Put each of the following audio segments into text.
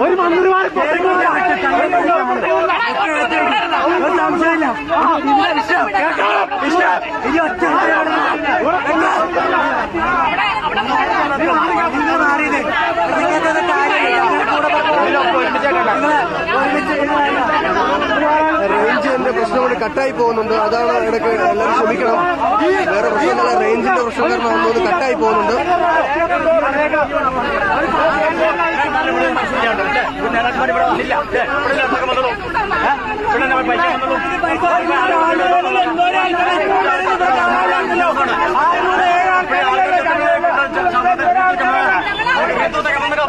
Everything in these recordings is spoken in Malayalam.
ഒരു മന്ത്രിമാരെ സംശയമില്ല ഇനി ഒറ്റ മാറിയത് ഇങ്ങനത്തെ റേഞ്ചിന്റെ പ്രശ്നം കൊണ്ട് കട്ടായി പോകുന്നുണ്ട്. അതാണ് ഇടയ്ക്ക് എല്ലാവരും ശ്രമിക്കണം. വേറെ പ്രശ്നങ്ങളെ റേഞ്ചിന്റെ പ്രശ്നം കാരണം ഒന്നും കട്ടായി പോകുന്നുണ്ട്.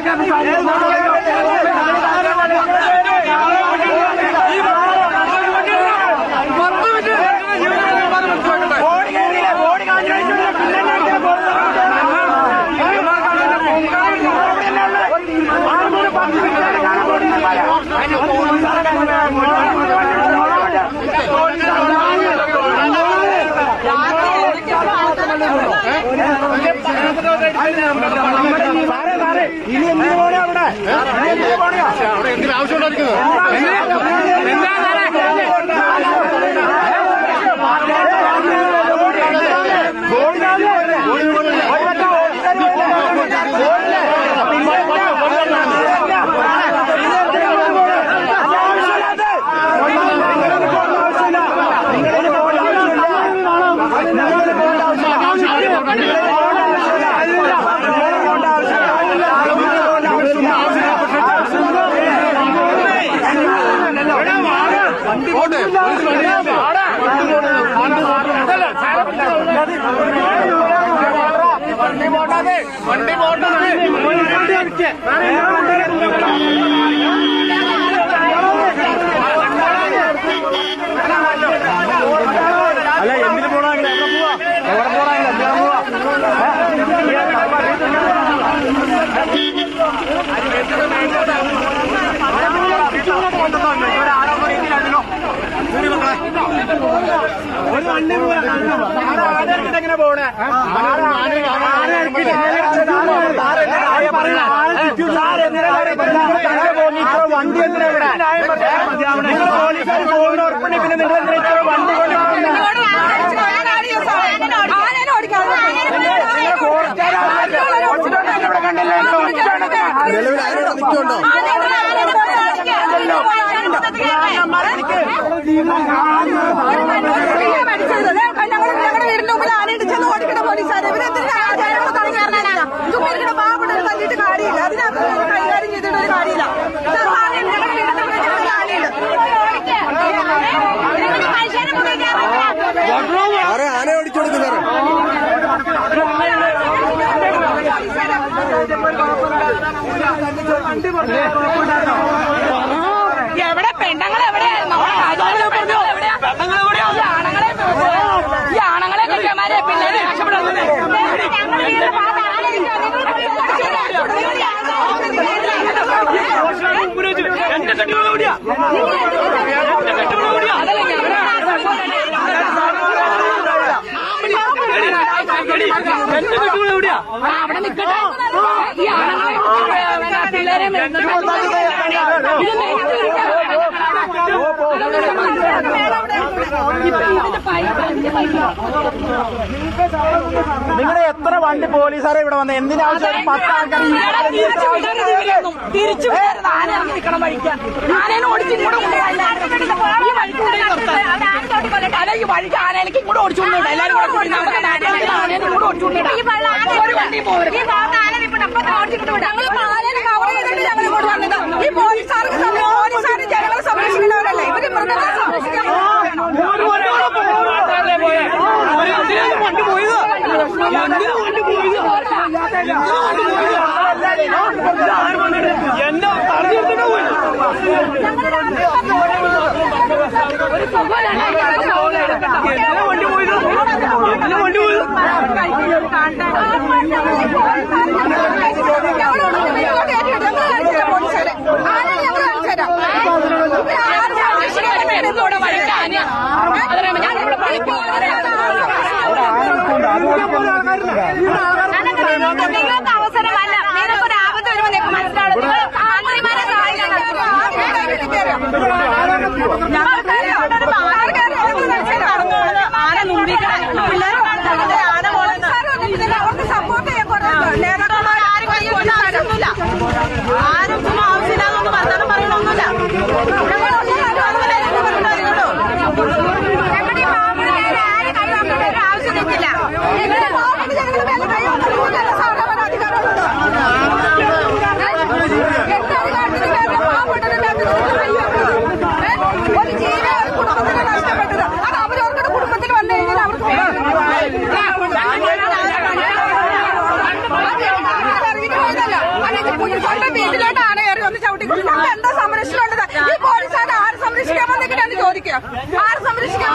ਕੇ അല്ല എന്തിനു പോണെങ്കിൽ എവിടെ പോവാ? എവിടെ പോണെങ്കിൽ എന്തിനാ പോവാ? ഒരു വണ്ടി എങ്ങനെ പോണേ വണ്ടി എന്തിനാ ഇവിടെ നിങ്ങൾ പോലീസുകാർ പോകുന്ന ഉറപ്പുണ്ട് പിന്നെ നിങ്ങൾ എന്തിനാ ഇത്ര വണ്ടി കൊണ്ട് നിലവിൽ ആരോടെ നിൽക്കുന്നുണ്ടോ ഞങ്ങളുടെ വീടിന്റെ മുമ്പിൽ ആനയിട്ട് ചെന്ന് ഓടിക്കുന്ന പോലീസുകാരെ ഇവരെന്തിനാ പാവപ്പെട്ടൊരു തല്ലിയിട്ട് കാര്യമില്ല അതിനകത്ത് ഒരു കൈകാര്യം ചെയ്തിട്ട് ഒരു കാര്യമില്ല സാർ, ആനയുണ്ട്. ഞങ്ങളുടെ വീടിന്റെ മുമ്പിൽ ഞങ്ങൾക്ക് ആനയുണ്ട് ആരെ ആന ഓടിച്ചു കൊടുക്കുന്നത് എവിടെ പെണ്ണുങ്ങൾ എവിടെയായിരുന്നു ഈ ആണുങ്ങളെ ഈ ആണുങ്ങളെ കെട്ടിയമാരെ പിള്ളേരെ രക്ഷപ്പെടുന്നത് അവിടെ നിൽക്കട്ടെ ഈ ആണുങ്ങളെ പിള്ളേരെ നിങ്ങളുടെ എത്ര വണ്ടി പോലീസുകാരെ ഇവിടെ വന്നത് എന്തിനാവശ്യം പത്ത് ആൾക്കാർ ഈ തിരിച്ചു വിടരുത്. ആന ഇറങ്ങി നിൽക്കണം വഴിക്കാൻ ആനേനെ ഓടിച്ച് ഇങ്ങോട്ട് കൊണ്ടുപോകാൻ ഈ വഴിക്ക്. അല്ല ഈ വഴിക്ക് ആനയിലേക്ക് ഇങ്ങോട്ട് കൂടെ ആനേനെ ഒരു വണ്ടി ഈ പോലീസുകാർക്ക് പോയത് പോയത് നിങ്ങൾക്ക് ചോദിക്കുക ആര് സംരക്ഷിക്കാൻ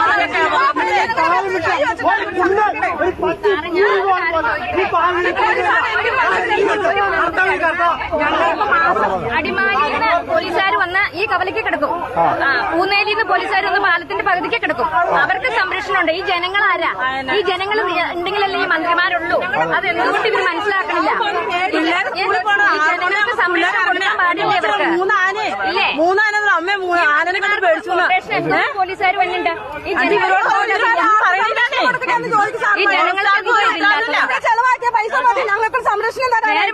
അടിമാലിന്ന് പോലീസുകാർ വന്ന് ഈ കവലയ്ക്ക് കിടക്കും. ആ. പൂന്നേലിയിൽ നിന്ന് പോലീസുകാർ വന്ന് പാലത്തിന്റെ പകുതിക്ക് കിടക്കും. അവർക്ക് സംരക്ഷണമുണ്ട് ഈ ജനങ്ങൾ ആരാ? ഈ ജനങ്ങൾ ഉണ്ടെങ്കിലല്ലേ ഈ മന്ത്രിമാരുള്ളൂ? അത് എന്തുകൊണ്ട് ഇവർ മനസ്സിലാക്കണില്ല? ജനങ്ങൾക്ക് സംരക്ഷണം കൊടുക്കാൻ പാടില്ല ഇവർക്ക്. മൂന്നാന. അമ്മ ആനനെ കണ്ടിട്ട് പേടിച്ചു പോലീസുകാർ വന്നിട്ടുണ്ട്? ഈ ഇവരോട് ജനങ്ങൾക്ക് ചെലവാക്കിയ പൈസ മതി. ഞങ്ങൾക്ക് സംരക്ഷണം തരാൻ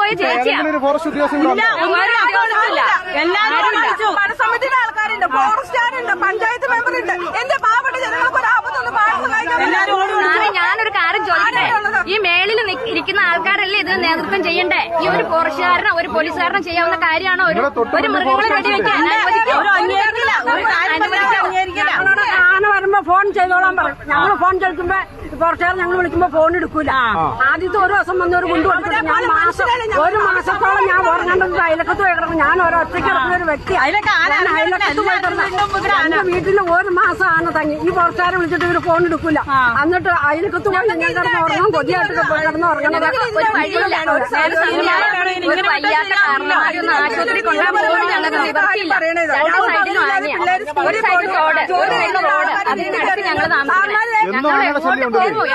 പോയ ചേച്ചിയാ. എല്ലാവരും. മനസ്സമിതിയുടെ ആൾക്കാരുണ്ട്. ഫോറസ്റ്റുകാരുണ്ട് പഞ്ചായത്ത് മെമ്പർ ഉണ്ട്. എന്റെ പാവപ്പെട്ട ജനങ്ങൾക്ക് ഒരു ആപത്തൊന്നും എല്ലാവരും ചോദിക്കട്ടെ ഈ മേളിൽ ഇരിക്കുന്ന ആൾക്കാരല്ലേ ഇതിന് നേതൃത്വം ചെയ്യണ്ടേ? ഈ ഒരു പോർഷുകാരനോ ഒരു പോലീസുകാരനോ ചെയ്യാവുന്ന കാര്യമാണോ? ഒരു ഒരു മൃഗങ്ങളെ വെടിവെക്കാൻ അനുവദിക്കോ ഫോൺ ചെയ്തോളാൻ പറയും. ഞങ്ങൾ ഫോൺ ചോദിക്കുമ്പോ കുറച്ചേരം ഞങ്ങൾ വിളിക്കുമ്പോ ഫോൺ എടുക്കൂല. ആദ്യത്തെ ഒരു ദിവസം വന്ന് ഒരു കുണ്ടു കൊടുത്തിട്ട് ഞാൻ മാസം ഒരു മാസത്തോളം ഞാൻ ഉറങ്ങേണ്ടത് അയലക്കത്ത് പോയി കിടക്കും ഞാൻ ഒരു ഒറ്റയ്ക്ക് ഒരു വ്യക്തി. അയലക്കത്ത് പോയി കിടന്ന എന്റെ വീട്ടിൽ ഒരു മാസമാണ് തങ്ങി. ഈ കുറച്ചേരം വിളിച്ചിട്ട് ഇവർ ഫോൺ എടുക്കൂല. എന്നിട്ട് അയലക്കത്ത് പോയി ഞാൻ കിടന്ന് ഉറങ്ങും. കൊതിയായിട്ട് കിടന്ന് ഉറങ്ങണത് വയ്യാത്ത കാരണമാരൊന്നും ആശുപത്രി കൊണ്ടുപോകാൻ പോലും ഞങ്ങൾക്ക് നിവർത്തിയില്ല രണ്ട് സൈഡിലും ആനയാ ഒരു സൈഡ് റോഡ് ഒരു സൈഡ് റോഡ് അതിന്റെ അടുത്ത് ഞങ്ങൾ താമസിക്കുന്നത് ഞങ്ങൾ എങ്ങോട്ട് പോകുമോ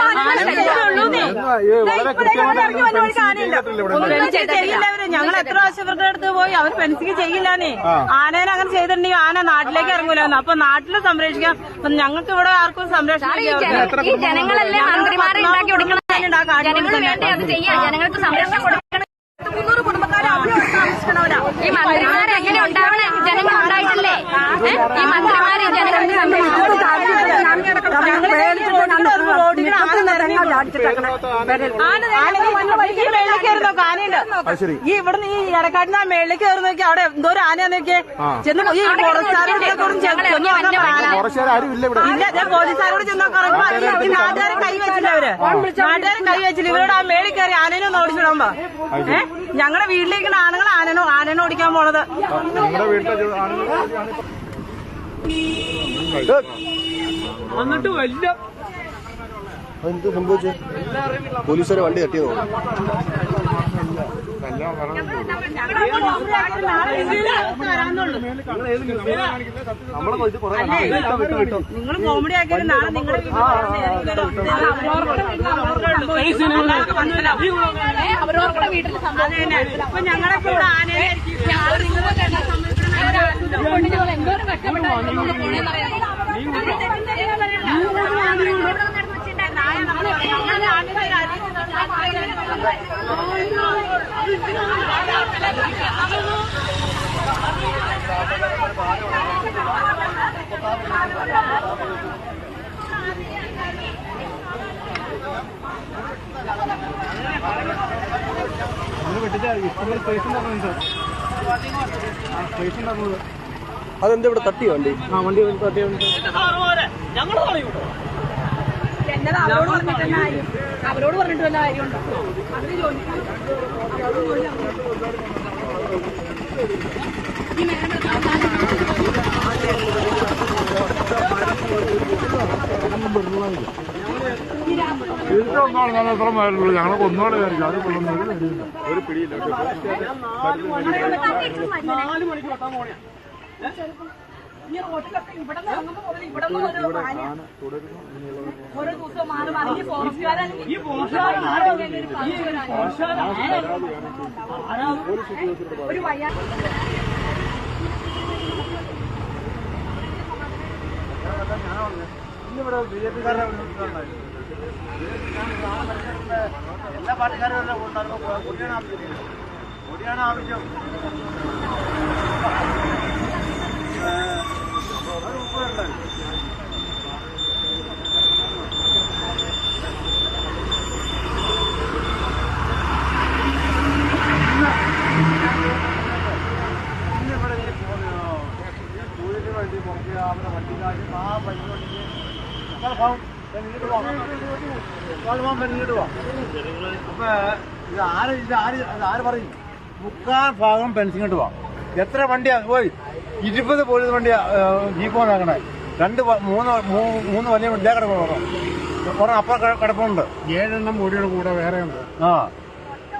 ഞങ്ങൾ എത്ര പ്രാവശ്യം ഇവരുടെ അടുത്ത് പോയി? അവർ പെൻസിക്ക് ചെയ്യില്ലാന്നേ. ആനേനെ അങ്ങനെ ചെയ്തിട്ടുണ്ടെങ്കിൽ ആന നാട്ടിലേക്ക് ഇറങ്ങൂലെന്ന് അപ്പൊ നാട്ടിൽ സംരക്ഷിക്കാം. അപ്പൊ ഞങ്ങൾക്ക് ഇവിടെ ആർക്കും സംരക്ഷണം ഈ ജനങ്ങളല്ലേ മന്ത്രിമാരെ ഉണ്ടാക്കി കൊടുക്കണം ജനങ്ങൾ വേണ്ടേ അത് ചെയ്യാം. ജനങ്ങൾക്ക് സംരക്ഷണം കൊടുക്കണം. താമസിക്കണവരാ ഈ മന്ത്രിമാരെ എങ്ങനെ ഉണ്ടാവണേ? ജനങ്ങൾ ഉണ്ടായിട്ടല്ലേ? ഈ മന്ത്രിമാരെ ജനങ്ങൾക്ക് ഈ ഇവിടുന്ന് ഈ ഇടക്കാട്ടിന് ആ മേളിലേക്ക് കയറി നോക്കി അവിടെ എന്തോ ഒരു ആനയാ നോക്കിയേ. ചെന്ന് ഈ ഇല്ല ഞാൻ പോലീസുകാരോട് ചെന്ന് നാട്ടുകാരെ കൈ വെച്ചില്ല അവർ. നാട്ടുകാരെ കൈ വെച്ചില്ല. ഇവരോട് ആ മേളിൽ കയറി ആനേനെ ഒന്ന് ഓടിച്ചിടുമ്പോ ഏഹ് ഞങ്ങളുടെ വീട്ടിലേക്ക് ആണുങ്ങൾ ആനനോ ആനനെ ഓടിക്കാൻ പോണത്. നിങ്ങളുടെ വീട്ടിലെ എന്ത് സംഭവിച്ചു? പോലീസുകാരെ വണ്ടി തട്ടിയെന്നോ? നമ്മളെ ഇത് കുറെ നിങ്ങൾ കോമഡി ആക്കിയത് നാളെ നിങ്ങളുടെ അവരവരുടെ വീട്ടിൽ അപ്പൊ ഞങ്ങളിപ്പോ ഇവിടെ ആനയെ എന്തോരം കഷ്ടപ്പെട്ടാണ് അതെന്താ ഇവിടെ തട്ടി വണ്ടി? ആ വണ്ടി തട്ടിയോ അവരോട് പറഞ്ഞിട്ട് വല്ല കാര്യമുണ്ടോ അവർ ജോലി ഈ തിരിച്ചൊന്നാണ് ഞാൻ എത്ര മരുന്നുള്ളൂ ഞങ്ങൾ കൊന്നോളെ വിചാരിക്കും അത് കൊള്ളുന്നത് ഒരു പിടിയില്ല നാല് മണിക്ക് വെട്ടാൻ പോണേ ഈ റോഡിലൊക്കെ ഇവിടെ നിന്ന് ഇറങ്ങുമ്പോ മുതൽ ഇവിടെ നിന്ന് മാറി മാറി ഈ ഫോറസ്റ്റുകാരാണ് ഈ ഒരു വയ്യ ഇന്നിവിടെ ബി ജെ പിക്കാരുടെ എല്ലാ പാർട്ടിക്കാരും ഉണ്ടാകുമ്പോൾ കൊടിയാണ് ആവശ്യം കൊടിയാണ് ആവശ്യം ഇന്നിവിടെ ഇത് ആര് ഇത് ആര് ഇത് ആര് പറയും? മുക്കാൽ ഭാഗം പെൻസിങ്ങോട്ട് പോവാം എത്ര വണ്ടിയാ? പോയി. ഇരുപത് പോലീസ് വണ്ടിയാ ജീപ്പോ നോക്കണേ രണ്ട് മൂന്ന് മൂ- മൂന്ന് വലിയ വണ്ടിയാ കിടക്കണം കുറെ അപ്പുറം കിട- കിടപ്പുണ്ട്. ഏഴെണ്ണം കൂടിയുടെ കൂടെ വേറെ ഉണ്ട്. ആ.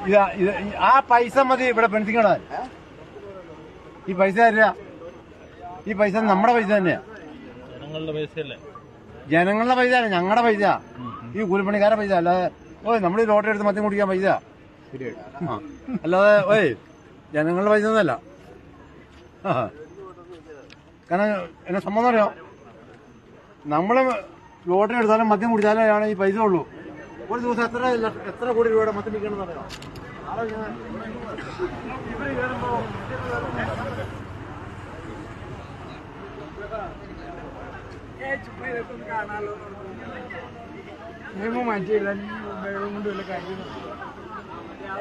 ഇതാ ഇത് ആ പൈസ മതി ഇവിടെ പെൻസിങ്ങിടാൻ ഈ പൈസ തരിക ഈ പൈസ നമ്മുടെ പൈസ തന്നെയാ. ജനങ്ങളുടെ പൈസയല്ലേ? ജനങ്ങളുടെ പൈസ അല്ല ഞങ്ങളുടെ പൈസ ഈ കൂലിപ്പണിക്കാരുടെ പൈസ അല്ലാതെ ഓ നമ്മൾ ഈ ലോട്ടറി എടുത്ത് മദ്യം കുടിക്കാൻ പൈസ അല്ലാതെ ഓയ് ജനങ്ങളുടെ പൈസ ഒന്നല്ല കാരണം എന്നെ സംബന്ധം അറിയാം നമ്മൾ ലോട്ടറി എടുത്താലും മദ്യം കുടിച്ചാലേ ആണ് ഈ പൈസ ഉള്ളൂ. ഒരു ദിവസം എത്ര എത്ര കോടി രൂപയുടെ മദ്യം വിൽക്കണമെന്ന് അറിയാം? നിയമം മാറ്റിയില്ല. വെള്ളം കൊണ്ട്